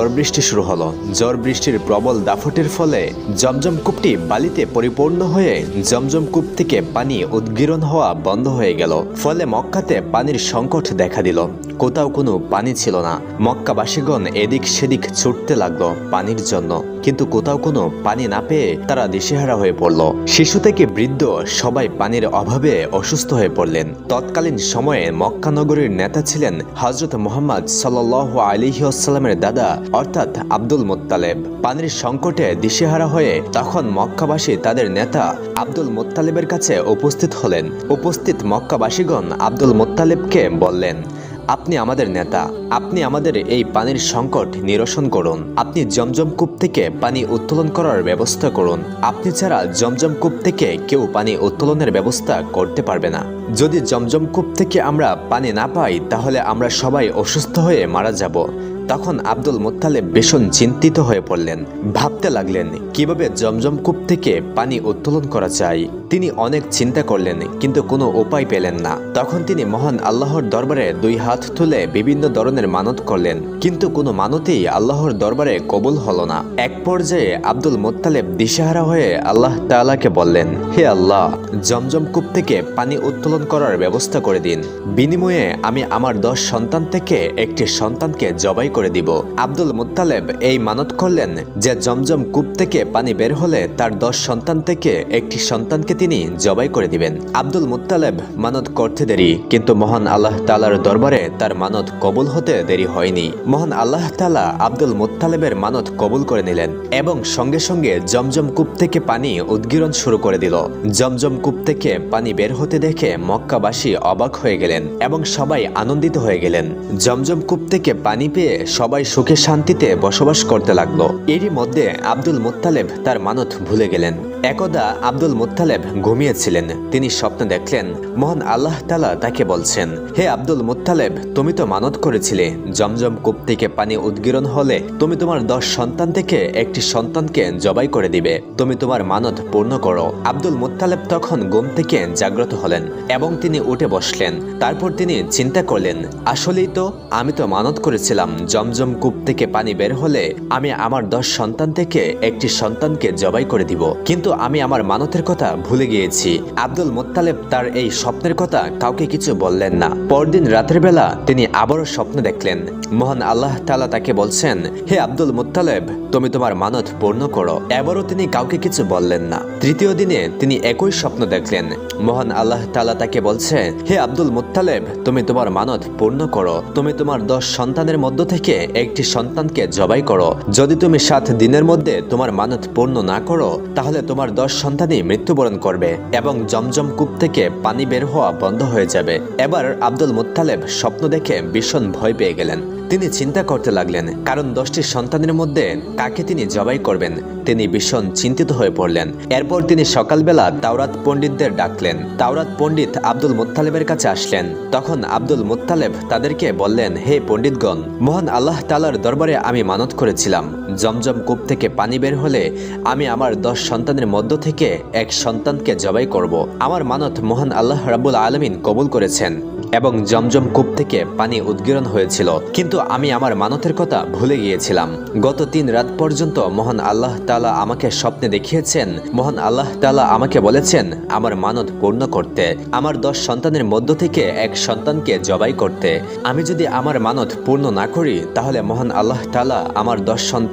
ঝড় বৃষ্টি শুরু হলো। ঝড় বৃষ্টির প্রবল দাফটের ফলে জমজম কূপটি বালিতে পরিপূর্ণ হয়ে জমজম কূপ থেকে পানি উদ্গীরণ হওয়া বন্ধ হয়ে গেল। ফলে মক্কাতে পানির সংকট দেখা দিল। কোথাও কোনো পানি ছিল না। মক্কাবাসীগণ এদিক সেদিক ছুটতে লাগল পানির জন্য। কিন্তু কোথাও কোনো পানি না পেয়ে তারা দিশেহারা হয়ে পড়ল। শিশু থেকে বৃদ্ধ সবাই পানির অভাবে অসুস্থ হয়ে পড়লেন। তৎকালীন সময়ে মক্কা নগরীর নেতা ছিলেন হজরত মোহাম্মদ সাল্লাহ আলিহাস্লামের দাদা, অর্থাৎ আব্দুল মোত্তালেব। পানির সংকটে দিশেহারা হয়ে তখন মক্কাবাসী তাদের নেতা আব্দুল মোত্তালেবের কাছে উপস্থিত হলেন। উপস্থিত মক্কাবাসীগণ আব্দুল মোত্তালেবকে বললেন আপনি আমাদের নেতা। আপনি আমাদের এই পানির সংকট নিরসন করুন। আপনি জমজম কূপ থেকে পানি উত্তোলন করার ব্যবস্থা করুন। আপনি ছাড়া জমজম কূপ থেকে কেউ পানি উত্তোলনের ব্যবস্থা করতে পারবে না। যদি জমজম কূপ থেকে আমরা পানি না পাই, তাহলে আমরা সবাই অসুস্থ হয়ে মারা যাব। তখন আব্দুল মোত্তালেব ভীষণ চিন্তিত হয়ে পড়লেন। ভাবতে লাগলেন, কীভাবে জমজম কূপ থেকে পানি উত্তোলন করা যায়? তিনি অনেক চিন্তা করলেন, কিন্তু কোনো উপায় পেলেন না। তখন তিনি মহান আল্লাহর দরবারে দুই হাত তুলে বিভিন্ন ধরনের মানত করলেন, কিন্তু কোনো মানতেই আল্লাহর দরবারে কবুল হলো না। এক পর্যায়ে আব্দুল মোত্তালেব দিশাহারা হয়ে আল্লাহ তাআলাকে বললেন, হে আল্লাহ, জমজম কূপ থেকে পানি উত্তোলন করার ব্যবস্থা করে দিন। বিনিময়ে আমি আমার দশ সন্তান থেকে একটি সন্তানকে জবাই করে দিব। আব্দুল মুত্তালেব এই মানত করলেন যে জমজম কূপ থেকে পানি বের হলে তার দশ সন্তান থেকে একটি সন্তানকে তিনি জবাই করে দিবেন। আব্দুল মুত্তালেব মানত করতে দেরি, কিন্তু মহান আল্লাহ তালার দরবারে তার মানত কবুল হতে দেরি হয়নি। মহান আল্লাহ তালা আব্দুল মুত্তালেবের মানত কবুল করে নিলেন এবং সঙ্গে সঙ্গে জমজম কূপ থেকে পানি উদ্গীরণ শুরু করে দিল। জমজম কূপ থেকে পানি বের হতে দেখে মক্কাবাসী অবাক হয়ে গেলেন এবং সবাই আনন্দিত হয়ে গেলেন। জমজম কূপ থেকে পানি পেয়ে সবাই সুখে শান্তিতে বসবাস করতে লাগল। এরই মধ্যে আব্দুল মোত্তালেব তার মানত ভুলে গেলেন। একদা আব্দুল মুত্তালেব ঘুমিয়েছিলেন। তিনি স্বপ্নে দেখলেন, মহান আল্লাহ তালা তাকে বলছেন, হে আব্দুল মুত্তালেব, তুমি তো মানত করেছিলে। জমজম কূপ থেকে পানি উদ্গীরণ হলে তুমি তোমার দশ সন্তান থেকে একটি সন্তানকে জবাই করে দিবে। তুমি তোমার মানত পূর্ণ করো। আব্দুল মুত্তালেব তখন ঘুম থেকে জাগ্রত হলেন এবং তিনি উঠে বসলেন। তারপর তিনি চিন্তা করলেন, আসলেই তো আমি তো মানত করেছিলাম। জমজম কূপ থেকে পানি বের হলে আমি আমার দশ সন্তান থেকে একটি সন্তানকে জবাই করে দিব। কিন্তু আমি আমার মানতের কথা ভুলে গিয়েছি। আব্দুল মোত্তালেব তার এই স্বপ্নের কথা কাউকে কিছু বললেন না। পরদিন রাতের বেলা তিনি আবারও স্বপ্ন দেখলেন। মহান আল্লাহ তালা তাকে বলছেন, হে আব্দুল মোত্তালেব, তুমি তোমার মানত পূর্ণ করো। এবারও তিনি কাউকে কিছু বললেন না। তৃতীয় দিনে তিনি একই স্বপ্ন দেখলেন। মহান আল্লাহ তালা তাকে বলছে, হে আব্দুল মুত্তালেব, তুমি তোমার মানত পূর্ণ করো। তুমি তোমার দশ সন্তানের মধ্য থেকে একটি সন্তানকে জবাই করো। যদি তুমি সাত দিনের মধ্যে তোমার মানত পূর্ণ না করো, তাহলে তোমার দশ সন্তানই মৃত্যুবরণ করবে এবং জমজম কূপ থেকে পানি বের হওয়া বন্ধ হয়ে যাবে। এবার আব্দুল মুত্তালেব স্বপ্ন দেখে ভীষণ ভয় পেয়ে গেলেন। তিনি চিন্তা করতে লাগলেন, কারণ দশটি সন্তানের মধ্যে কাকে তিনি জবাই করবেন? তিনি ভীষণ চিন্তিত হয়ে পড়লেন। এরপর তিনি সকালবেলা তাওরাত পণ্ডিতদের ডাকলেন। তাওরাত পণ্ডিত আব্দুল মুত্তালেবের কাছে আসলেন। তখন আব্দুল মুত্তালেব তাদেরকে বললেন, হে পণ্ডিতগণ, মহান আল্লাহ তালার দরবারে আমি মানত করেছিলাম। জমজম কূপ থেকে পানি বের হলে আমি আমার দশ সন্তানের মধ্য থেকে এক সন্তানকে জবাই করব। আমার মানত মহান আল্লাহ রাবুল আলমিন কবুল করেছেন এবং জমজম কূপ থেকে পানি উদ্গীরণ হয়েছিল। কিন্তু আমি আমার মানতের কথা ভুলে গিয়েছিলাম। গত তিন রাত পর্যন্ত মহান আল্লাহ তালা আমাকে স্বপ্নে দেখিয়েছেন। মহান আল্লাহ তালা আমাকে বলেছেন, আমার মানত পূর্ণ করতে। আমার দশ সন্তানের মধ্য থেকে এক সন্তানকে জবাই করতে। আমি যদি আমার মানত পূর্ণ না করি, তাহলে মহান আল্লাহ তালা আমার দশ সন্তান